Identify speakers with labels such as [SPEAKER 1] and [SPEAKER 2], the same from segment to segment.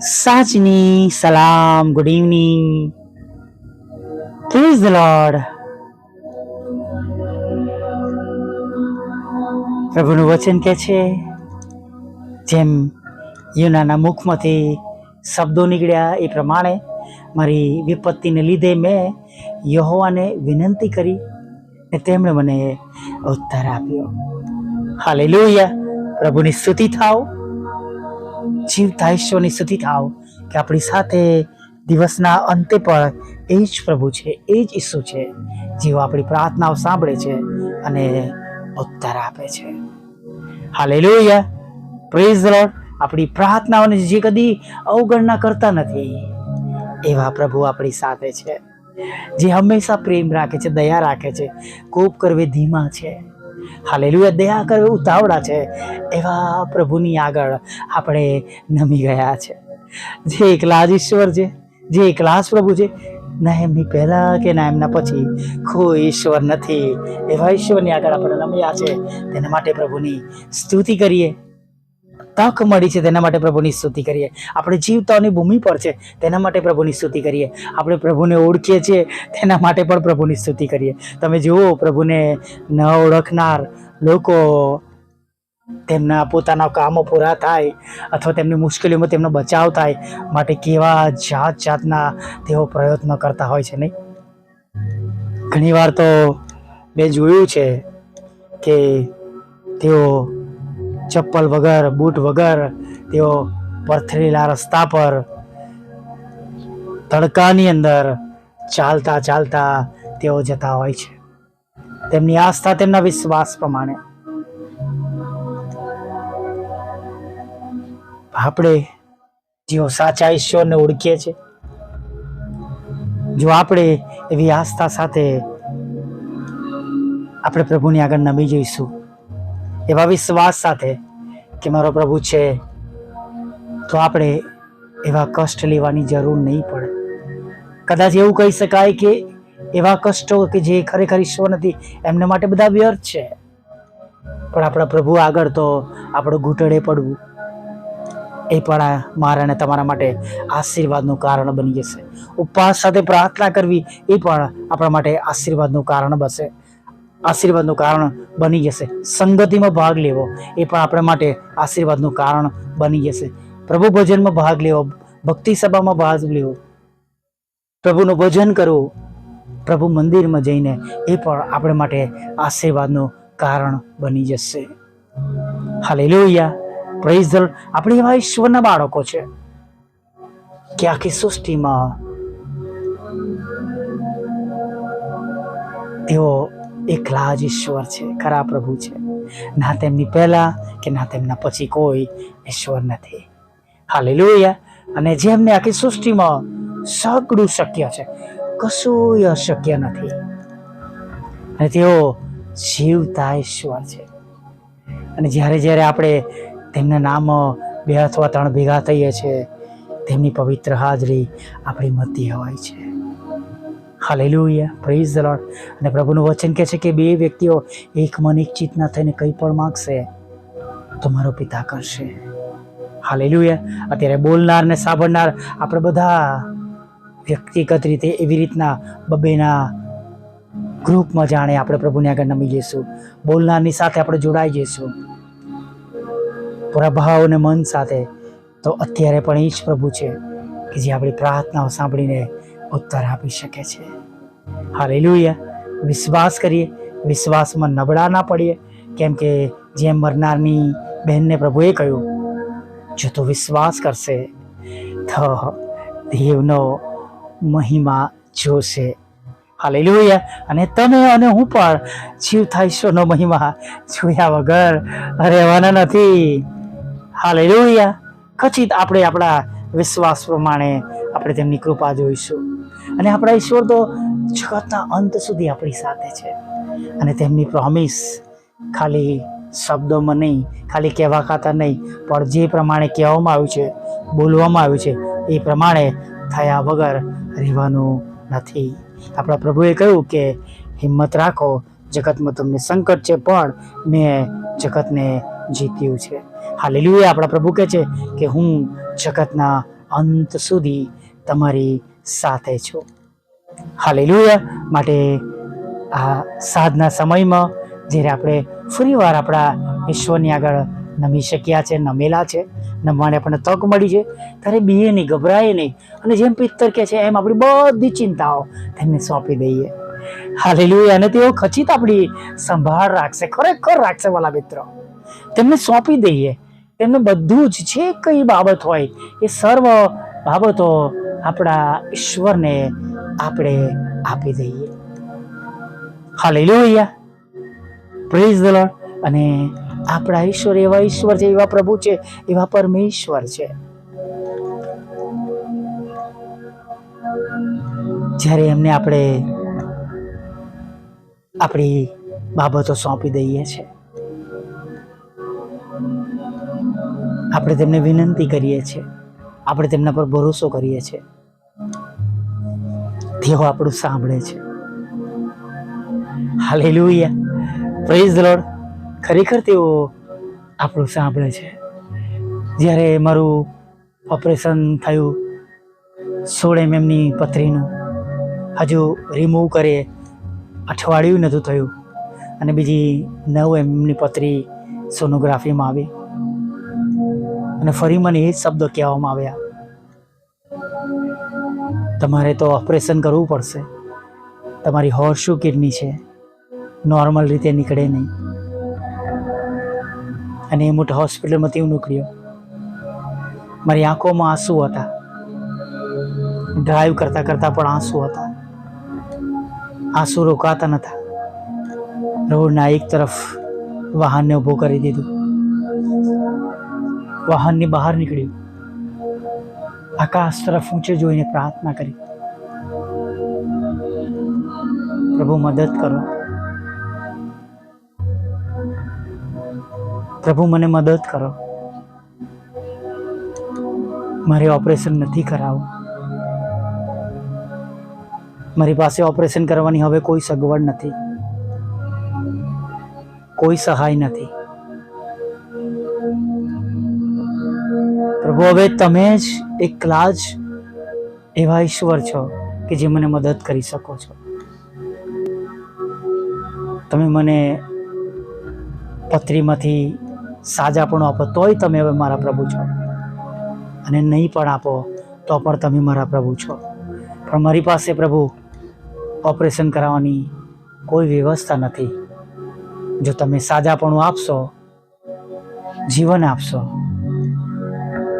[SPEAKER 1] સાચની સલામ good evening praise the Lord પ્રભુનું વચન કે છે, જેમ યુનાના મુખમાંથી શબ્દો નીકળ્યા એ પ્રમાણે મારી વિપત્તિને લીધે મેં યહોવાને વિનંતી કરી ને તેમણે મને ઉત્તર આપ્યો. હાલેલુયા પ્રભુની સ્તુતિ થાવ. જીવતા ઈશ્વરની સ્તુતિ થાવ કે આપણી સાથે દિવસના અંતે પણ એ જ પ્રભુ છે, એ જ ઈસુ છે, જેઓ આપણી પ્રાર્થનાઓ સાંભળે છે અને ઉત્તર આપે છે. હાલેલુયા. પ્રેઝ લોર્ડ આપણી પ્રાર્થનાઓને જે કદી અવગણના કરતા નથી, એવા પ્રભુ આપણી સાથે છે, જે હંમેશા પ્રેમ રાખે છે, દયા રાખે છે, કોપ કરવે ધીમા છે. હાલેલુયા, દયા કરે, ઉતાવળા છે. એવા પ્રભુની આગળ આપણે નમી ગયા છે. જે એકલા જ ઈશ્વર છે, જે એકલા જ પ્રભુ છે, ના એમની પહેલાં કે ના એમના પછી કોઈ ઈશ્વર નથી. એવા ઈશ્વરની આગળ આપણે નમ્યા છે. તેના માટે પ્રભુની સ્તુતિ કરીએ. તક મળી છે તેના માટે પ્રભુની સ્તુતિ કરીએ. આપણે જીવતાની ભૂમિ પર છે તેના માટે પ્રભુની સ્તુતિ કરીએ. આપણે પ્રભુને ઓળખીએ છીએ તેના માટે પણ પ્રભુની સ્તુતિ કરીએ. તમે જુઓ, પ્રભુને ન ઓળખનાર લોકો તેમના પોતાના કામો પૂરા થાય અથવા તેમની મુશ્કેલીઓમાં તેમનો બચાવ થાય માટે કેવા જાત જાતના તેઓ પ્રયત્નો કરતા હોય છે, નહીં? ઘણીવાર તો મેં જોયું છે કે તેઓ ચપ્પલ વગર, બૂટ વગર, તેઓ પથરીલા રસ્તા પર, તડકાની અંદર ચાલતા ચાલતા તેઓ જતા હોય છે. તેમની આસ્થા, તેમના વિશ્વાસ પ્રમાણે. આપણે જેઓ સાચા ઈશ્વરને ઓળખીએ છીએ, જો આપણે એવી આસ્થા સાથે આપણે પ્રભુની આગળ નમી જઈશું એવા વિશ્વાસ સાથે કે મારો પ્રભુ છે, તો આપણે એવા કષ્ટ લેવાની જરૂર નહીં પડે. કદાચ એવું કહી શકાય કે એવા કષ્ટો કે જે ખરેખર ઈશ્વર નથી, એમને માટે બધા વ્યર્થ છે. પણ આપણા પ્રભુ આગળ તો આપણું ઘૂંટડે પડવું, એ પણ મારા અને તમારા માટે આશીર્વાદનું કારણ બની જશે. ઉપવાસ સાથે પ્રાર્થના કરવી, એ પણ આપણા માટે આશીર્વાદનું કારણ બનશે. આશીર્વાદનું કારણ બની જશે. સંગતિમાં ભાગ લેવો એ પણ આપણા માટે આશીર્વાદનું કારણ બની જશે. પ્રભુ ભજનમાં ભાગ લેવો, ભક્તિ સભામાં ભાગ લેવો, પ્રભુનું ભજન કરવું, પ્રભુ મંદિરમાં જઈને એ પણ આપણે માટે આશીર્વાદનું કારણ બની જશે. હાલેલુયા. Praise the. આપણે એવા ઈશ્વરના બાળકો છે. કે આખી સૃષ્ટિમાં તેઓ એકલા જ ઈશ્વર છે, ખરા પ્રભુ છે. ના તેમની પહેલા કે ના તેમના પછી કોઈ ઈશ્વર નથી. હાલેલુયા. અને જેમને આખી સૃષ્ટિમાં સગડું શક્ય છે કશું અશક્ય નથી. અને તેઓ જીવતા ઈશ્વર છે. અને જ્યારે જ્યારે આપણે તેમના નામ બે અથવા ત્રણ ભેગા થઈએ છીએ તેમની પવિત્ર હાજરી આપણી મતી હોય છે. હાલેલુયા પ્રેઝ ધ લોર્ડ અને પ્રભુનું વચન કહે છે કે બે વ્યક્તિઓ એક મન, એક ચિત્તના થઈને કંઈ પણ માગશે, તો મારો પિતા કરશે. હાલેલુયા અત્યારે બોલનાર ને સાંભળનાર આપણે બધા વ્યક્તિગત રીતે એવી રીતના બબેના ગ્રુપમાં જાણે આપણે પ્રભુને આગળ નમી જઈશું. બોલનારની સાથે આપણે જોડાઈ જઈશું. પ્રભાવ અને મન સાથે. તો અત્યારે પણ એ જ પ્રભુ છે કે જે આપણી પ્રાર્થનાઓ સાંભળીને ઉત્તર આપી શકે છે. હાલેલુયા. વિશ્વાસ કરીએ. વિશ્વાસમાં નબળા ના પડીએ. કેમ કે જેમ મરનારની બહેનને પ્રભુએ કહ્યું, જો તું વિશ્વાસ કરશે તો દેવનો મહિમા જોશે. હાલેલુયા. અને તમે અને હું પણ જીવતા ઈશ્વરનો મહિમા જોયા વગર રહેવાના નથી. હાલેલુયા. ખચિત આપણે આપણા વિશ્વાસ પ્રમાણે આપણે તેમની કૃપા જોઈશું. અને આપણા ઈશ્વર તો જગતના અંત સુધી આપણી સાથે છે. અને તેમની પ્રોમિસ ખાલી શબ્દોમાં નહીં, ખાલી કહેવા ખાતા નહીં, પણ જે પ્રમાણે કહેવામાં આવ્યું છે, બોલવામાં આવ્યું છે, એ પ્રમાણે થયા વગર રહેવાનું નથી. આપણા પ્રભુએ કહ્યું કે, હિંમત રાખો, જગતમાં તમને સંકટ છે, પણ મેં જગતને જીત્યું છે. હાલેલુયા, આપણા પ્રભુ કહે છે કે, હું જગતના અંત સુધી તમારી સાથે છું. હાલેલુયા. માટે આ સાધના સમયમાં જ્યારે આપણે ફરીવાર આપણા ઈશ્વરની આગળ નમી શક્યા છે, નમેલા છે, નમવાની આપણને તક મળી છે, ત્યારે બીએ નહીં ગભરાય નહીં. અને જેમ પિત્તર કે છે, એમ આપણી બધી ચિંતાઓ તેમને સોંપી દઈએ. હાલેલુયા. અને તેઓ ખચિત આપણી સંભાળ રાખશે. ખરેખર રાખશે, વાલા મિત્રો. તેમને સોંપી દઈએ. તેમને બધું જ જે કઈ બાબત હોય એ સર્વ બાબતો આપણા ઈશ્વરને આપણે આપી દઈએ. હાલેલુયા. પ્રેઝ ધ લોર્ડ અને આપણા ઈશ્વર એવા ઈશ્વર છે, એવા પ્રભુ છે, એવા પરમેશ્વર છે. જ્યારે એમને આપણે આપણી બાબતો સોંપી દઈએ છે આપણે તેમને વિનંતી કરીએ છીએ. આપણે તેમના પર ભરોસો કરીએ છીએ. તેઓ આપણું સાંભળે છે. હાલેલુયા. પ્રેઝ લોર્ડ ખરેખર તેઓ આપણું સાંભળે છે. જ્યારે મારું ઓપરેશન થયું સોળ એમએમની પથરીનું, હજુ રિમૂવ કરે, અઠવાડિયું નહોતું થયું. અને બીજી નવ એમએમની પથરી સોનોગ્રાફીમાં આવી. અને ફરી મને એ જ શબ્દો કહેવામાં આવ્યા. તમારે તો ઓપરેશન કરવું પડશે. તમારી હોર્શુ કિડની છે? નોર્મલ રીતે નીકળે નહીં. અને એ મોટા હોસ્પિટલમાંથી હું નીકળ્યો. મારી આંખોમાં આંસુ હતા. ડ્રાઈવ કરતાં કરતાં પણ આંસુ હતા. આંસુ રોકાતા નતા. રોડના એક તરફ વાહનને ઊભું કરી દીધું. વાહનની બહાર નીકળ્યું આકાશ તરફ ઊંચે જોઈને પ્રાર્થના કરી. પ્રભુ, મદદ કરો. પ્રભુ, મને મદદ કરો. મારે ઓપરેશન નથી કરાવવું. મારી પાસે ઓપરેશન કરવાની હવે કોઈ સગવડ નથી. કોઈ સહાય નથી. હવે તમે જ એકલા જ એવા ઈશ્વર છો કે જે મને મદદ કરી શકો છો. તમે મને પથરીમાંથી સાજાપણું આપો, તોય તમે હવે મારા પ્રભુ છો. અને નહીં પણ આપો, તો પણ તમે મારા પ્રભુ છો. પણ મારી પાસે પ્રભુ, ઓપરેશન કરાવવાની કોઈ વ્યવસ્થા નથી. જો તમે સાજાપણું આપશો, જીવન આપશો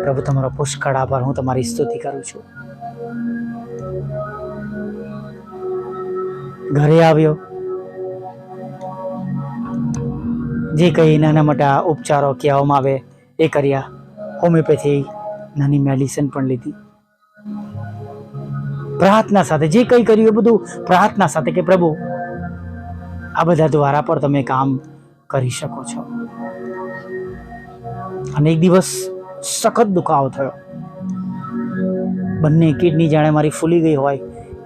[SPEAKER 1] પ્રભુ, તમારો પુષ્કળ આભાર. હું તમારી સ્તુતિ કરું છું. ઘરે આવ્યો. જે કંઈ નાના મોટા ઉપચારો કહેવામાં આવે, એ કર્યા. હોમિયોપેથી નાની મેડિસિન પણ લીધી. પ્રાર્થના સાથે, જે કંઈ કર્યું એ બધું પ્રાર્થના સાથે કે, પ્રભુ, આ બધા દ્વારા પર તમે કામ કરી શકો છો. અને એક દિવસ સખત દુખાવો થયો. બંને કિડની જાણે મારી ફૂલી ગઈ હોય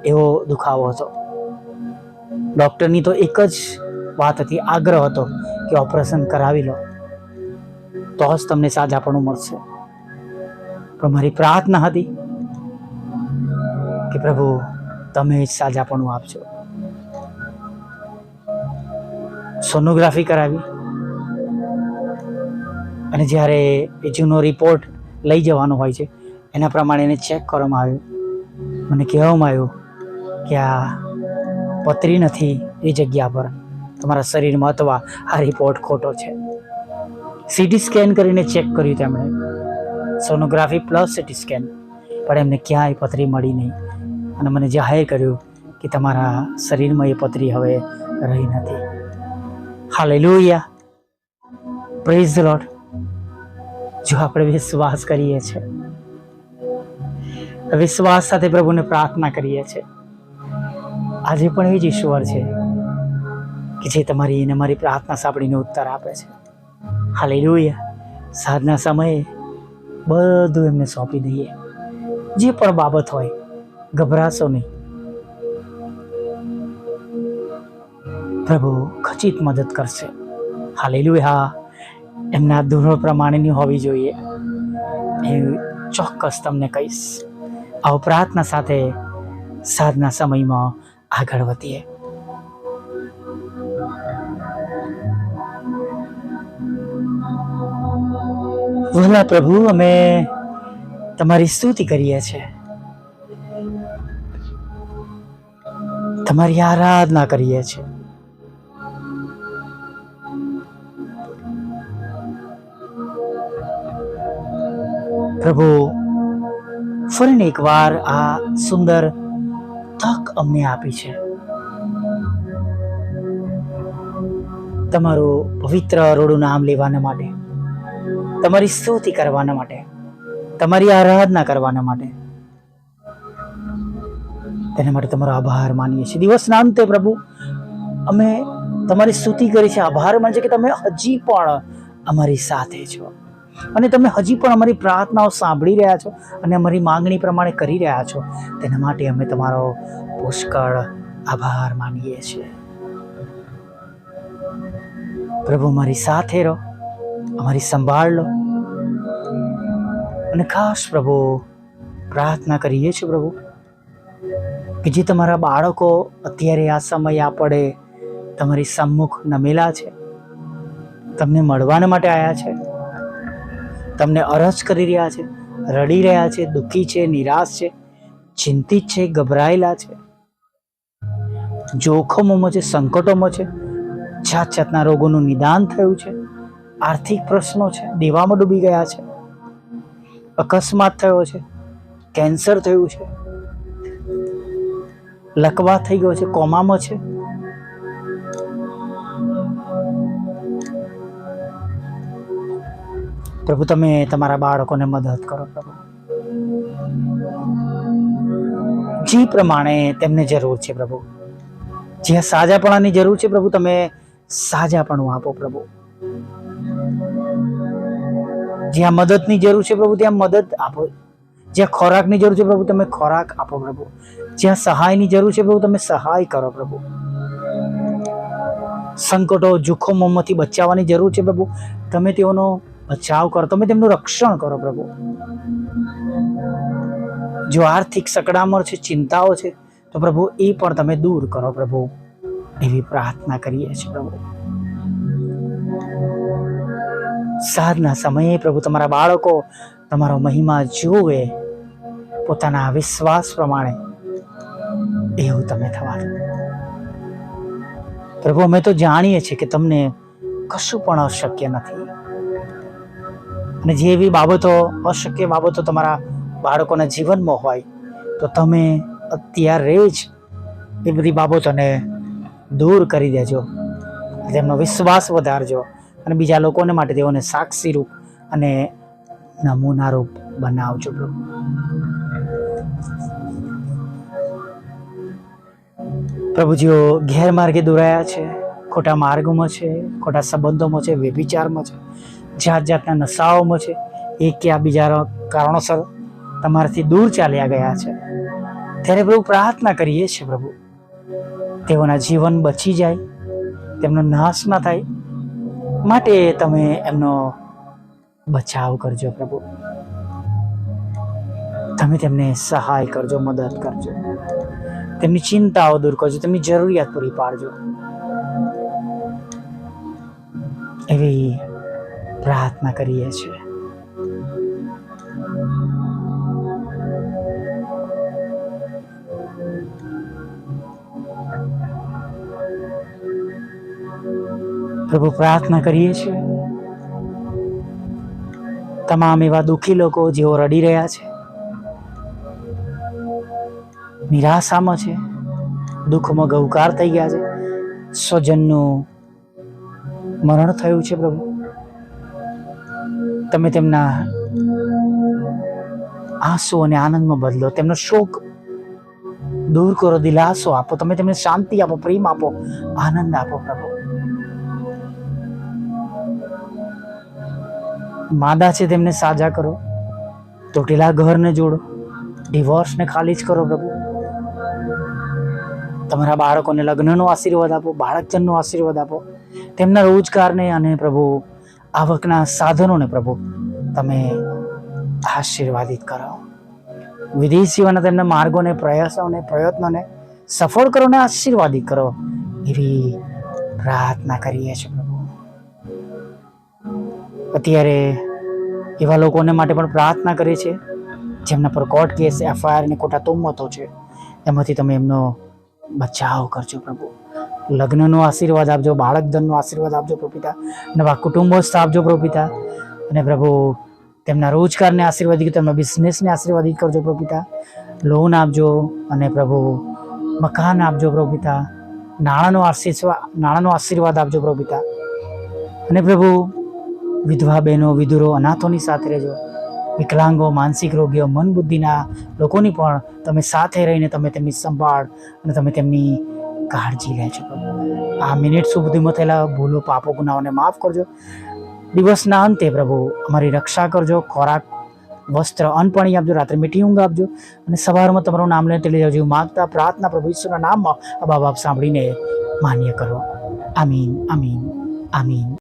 [SPEAKER 1] એવો દુખાવો હતો. ડૉક્ટરની તો એક જ વાત હતી, આગ્રહ હતો કે ઓપરેશન કરાવી લો. તો જ તમને સાજાપણું મળશે. પણ મારી પ્રાર્થના હતી કે પ્રભુ, તમે જ સાજાપણું આપજો. સોનોગ્રાફી કરાવી. અને જ્યારે એ જૂનો રિપોર્ટ લઈ જવાનો હોય છે, એના પ્રમાણે એને ચેક કરવામાં આવ્યું. મને કહેવામાં આવ્યું કે આ પતરી નથી એ જગ્યા પર. તમારા શરીરમાં અથવા આ રિપોર્ટ ખોટો છે. સીટી સ્કેન કરીને ચેક કર્યું તેમણે. સોનોગ્રાફી પ્લસ સીટી સ્કેન પણ એમને ક્યાંય પથરી મળી નહીં. અને મને જાહેર કર્યું કે તમારા શરીરમાં એ પથરી હવે રહી નથી. હાલેલુયા પ્રેઝ ધ લોર્ડ જો આપણે વિશ્વાસ કરીએ છીએ. વિશ્વાસ સાથે પ્રભુને પ્રાર્થના કરીએ છીએ. આજે પણ એ જ ઈશ્વર છે કે જે તમારી અને મારી પ્રાર્થના સાંભળીને ઉત્તર આપે છે. હાલેલુયા. સાંજના સમયે બધું એમને સોંપી દઈએ. જે પણ બાબત હોય, ગભરાશો નહીં. પ્રભુ ખચિત મદદ કરશે. હાલેલુયા. એમના ધોરણ પ્રમાણેની હોવી જોઈએ. એ ચોક્કસ તમને કહીશ. આવો પ્રાર્થના સાથે સાધના સમયમાં આગળ વધીએ. ભોલા પ્રભુ, અમે તમારી સ્તુતિ કરીએ છીએ. તમારી આરાધના કરીએ છીએ. પ્રભુ, ફરીને એકવાર આ સુંદર તક અમને આપી છે. તમારું પવિત્ર રોડું નામ લેવાના માટે, તમારી સ્તુતિ કરવાના માટે, તમારી આરાધના કરવાના માટે, તેના માટે તમારો આભાર માનીએ છીએ. દિવસના અંતે પ્રભુ, અમે તમારી સ્તુતિ કરી છે. આભાર માનીએ છીએ કે તમે હજી પણ અમારી સાથે છો. અને તમે હજી પણ અમારી પ્રાર્થનાઓ સાંભળી રહ્યા છો અને અમારી માંગણી પ્રમાણે કરી રહ્યા છો, તેના માટે અમે તમારો પુષ્કળ આભાર માનીએ છીએ. પ્રભુ અમારી સાથે રહો, અમારી સંભાળ લો. અને ખાસ પ્રભુ, પ્રાર્થના કરીએ છીએ પ્રભુ, કે જે તમારા બાળકો અત્યારે આ સમય આ પડે, તમારી સમ્મુખ નમેલા છે, તમને મળવાના માટે આવ્યા છે. તમને અરજ કરી રહ્યા છે, રડી રહ્યા છે, દુઃખી છે, નિરાશ છે, ચિંતિત છે, ગભરાયેલા છે. જોખમોમાં છે, સંકટોમાં છે જાત જાતના રોગોનું નિદાન થયું છે, આર્થિક પ્રશ્નો છે, દેવામાં ડૂબી ગયા છે, અકસ્માત થયો છે, કેન્સર થયું છે, લકવા થઈ ગયો છે, કોમામાં છે પ્રભુ, તમે તમારા બાળકોને મદદ કરો, પ્રભુ. જે પ્રમાણે તેમને જરૂર છે, પ્રભુ. જ્યાં સાજાપણાની જરૂર છે, પ્રભુ, તમે સાજાપણું આપો, પ્રભુ. જ્યાં મદદની જરૂર છે, પ્રભુ, ત્યાં મદદ આપો. જ્યાં ખોરાકની જરૂર છે, પ્રભુ, તમે ખોરાક આપો, પ્રભુ. જ્યાં સહાયની જરૂર છે, પ્રભુ, તમે સહાય કરો, પ્રભુ. સંકટો, જોખમોમાંથી બચાવવાની જરૂર છે, પ્રભુ. તમે તેઓનો બચાવ કરો, તમે તેમનું રક્ષણ કરો પ્રભુ. જો આર્થિક સકડામણ છે, ચિંતાઓ છે, તો પ્રભુ એ પણ તમે દૂર કરો પ્રભુ. એવી પ્રાર્થના કરીએ છીએ પ્રભુ. સાધના સમયે પ્રભુ તમારા બાળકો તમારો મહિમા જોવે પોતાના વિશ્વાસ પ્રમાણે એવું તમે થવા પ્રભુ, અમે તો જાણીએ છીએ કે તમને કશું પણ અશક્ય નથી. અને જે એવી બાબતો, અશક્ય બાબતો તમારા બાળકોના જીવનમાં હોય, તો તમે અત્યારે જ એ બધી બાબતોને દૂર કરી દેજો તેમનો વિશ્વાસ વધારજો અને બીજા લોકોને માટે તેઓને સાક્ષીરૂપ અને નમૂનારૂપ બનાવજો પ્રભુ. પ્રભુજીઓ ગેરમાર્ગે દોરાયા છે, ખોટા માર્ગોમાં છે, ખોટા સંબંધોમાં છે, વ્યભિચારમાં છે. જાત જાતના નશાઓમાં છે. એક કે આ બીજા કારણોસર તમારાથી દૂર ચાલ્યા ગયા છે. ત્યારે પ્રભુ પ્રાર્થના કરીએ છીએ પ્રભુ. તેઓના જીવન બચી જાય, તેમનો નાશ ના થાય. માટે તમે એમનો બચાવ કરજો પ્રભુ. તમે તેમને સહાય કરજો, મદદ કરજો. તેમની ચિંતાઓ દૂર કરજો, તેમની જરૂરિયાત પૂરી પાડજો. એવી પ્રાર્થના કરીએ છીએ. પ્રભુ, પ્રાર્થના કરીએ છીએ. તમામ એવા દુઃખી લોકો જેઓ રડી રહ્યા છે, નિરાશામાં છે, દુઃખમાં ગૌકાર થઈ ગયા છે, સ્વજનનું મરણ થયું છે પ્રભુ. તમે તેમના આંસુ અને આનંદમાં બદલો, તેમનો શોક દૂર કરો, દિલાસો આપો, તમે તેમને શાંતિ આપો, પ્રેમ આપો, આનંદ આપો પ્રભુ. માદા છે તેમને સાજા કરો, તૂટેલા ઘરને જોડો ડિવોર્સને ખાલી જ કરો પ્રભુ. તમારા બાળકોને લગ્નનો આશીર્વાદ આપો, બાળકજનનો આશીર્વાદ આપો, તેમના રોજગારને અને પ્રભુ આવકના સાધનોને પ્રભુ, તમે આશીર્વાદિત કરો. વિદેશીઓના તેમના માર્ગોને, પ્રયાસોને, પ્રયત્નોને સફળ કરો ને આશીર્વાદિત કરો એવી પ્રાર્થના કરીએ છીએ પ્રભુ. અત્યારે એવા લોકોને માટે પણ પ્રાર્થના કરીએ છીએ, જેમના પર કોર્ટ કેસ, એફઆઈઆર ને ખોટા તોમતો છે, એમાંથી તમે એમનો બચાવ કરજો પ્રભુ. લગ્નનો આશીર્વાદ આપજો બાળક ધનનો આશીર્વાદ આપજો પ્રભુ નવા કુટુંબોસ્થ આપજો પ્રભુ અને પ્રભુ, તેમના રોજગારને આશીર્વાદિત તેમના બિઝનેસને આશીર્વાદિત કરજો પ્રભુ લોન આપજો અને પ્રભુ, મકાન આપજો પ્રભુ નાણાંનો આશીર્વાદ નાણાંનો આશીર્વાદ આપજો પ્રભુ અને પ્રભુ, વિધવા બહેનો, વિધુરો અનાથોની સાથે રહેજો. વિકલાંગો, માનસિક રોગીઓ મન બુદ્ધિના લોકોની પણ તમે સાથે રહીને તમે તેમની સંભાળ અને તમે તેમની કાળજી લેજો આ મિનિટ સુધીમાં થયેલા ભૂલો, પાપો, ગુનાઓને માફ કરજો. દિવસના અંતે પ્રભુ અમારી રક્ષા કરજો. ખોરાક, વસ્ત્ર, અન્ન પાણી આપજો. રાત્રે મીઠી ઊંઘ આપજો. અને સવારમાં તમારું નામ લઈને તેલી જાવજો. માગતા પ્રાર્થના પ્રભુ ઈશ્વરના નામમાં આ સાંભળીને માન્ય કરો. આમીન આમીન આમીન.